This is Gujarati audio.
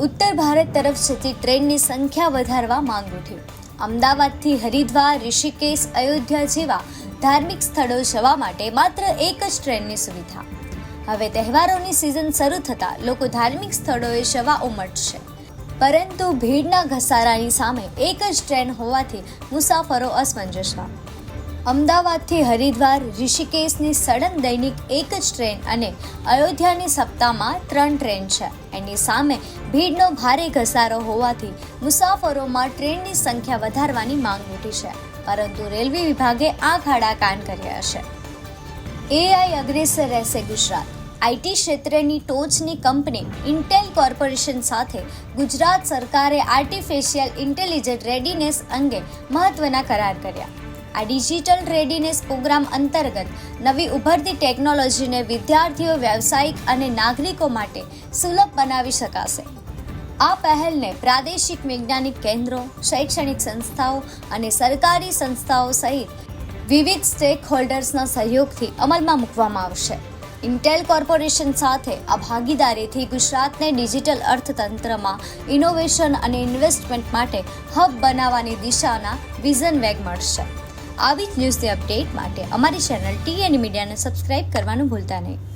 ઉત્તર ભારત તરફ જતી ટ્રેનની સંખ્યા વધારવા માંગ ઉઠી. અમદાવાદથી હરિદ્વાર, ઋષિકેશ, અયોધ્યા જેવા ધાર્મિક સ્થળો જવા માટે માત્ર એક જ ટ્રેનની સુવિધા. હવે તહેવારોની સિઝન શરૂ થતાં લોકો ધાર્મિક સ્થળોએ જવા ઉમટશે. પરંતુ ભીડના ઘસારાની સામે એક જ ટ્રેન હોવાથી મુસાફરો અસમંજસમાં. અમદાવાદથી હરિદ્વાર, ઋષિકેશની સડન દૈનિક એક જ ટ્રેન અને અયોધ્યાની સપ્તાહમાં ત્રણ ટ્રેન છે. એની સામે ભીડનો ભારે ઘસારો હોવાથી મુસાફરોમાં ટ્રેનની સંખ્યા વધારવાની માંગ ઉઠી છે. પરંતુ રેલવે વિભાગે આ ખાડા કાન કર્યા છે. એઆઈ અગ્રેસર રહેશે ગુજરાત. આઈટી ક્ષેત્રની ટોચની કંપની ઇન્ટેલ કોર્પોરેશન સાથે ગુજરાત સરકારે આર્ટિફિશિયલ ઇન્ટેલિજન્ટ રેડીનેસ અંગે મહત્વના કરાર કર્યા. આ ડિજિટલ રેડીનેસ પ્રોગ્રામ અંતર્ગત નવી ઉભરતી ટેકનોલોજીને વિદ્યાર્થીઓ, વ્યવસાયિક અને નાગરિકો માટે સુલભ બનાવી શકાશે. આ પહેલને પ્રાદેશિક વૈજ્ઞાનિક કેન્દ્રો, શૈક્ષણિક સંસ્થાઓ અને સરકારી સંસ્થાઓ સહિત વિવિધ સ્ટેક હોલ્ડર્સના સહયોગથી અમલમાં મૂકવામાં આવશે. ઇન્ટેલ કોર્પોરેશન સાથે આ ભાગીદારીથી ગુજરાતને ડિજિટલ અર્થતંત્રમાં ઇનોવેશન અને ઇન્વેસ્ટમેન્ટ માટે હબ બનાવવાની દિશાના વિઝન વેગ મળશે. આવી જ ન્યૂઝની અપડેટ માટે અમારી ચેનલ ટીએન મીડિયાને સબસ્ક્રાઇબ કરવાનું ભૂલતા નહીં.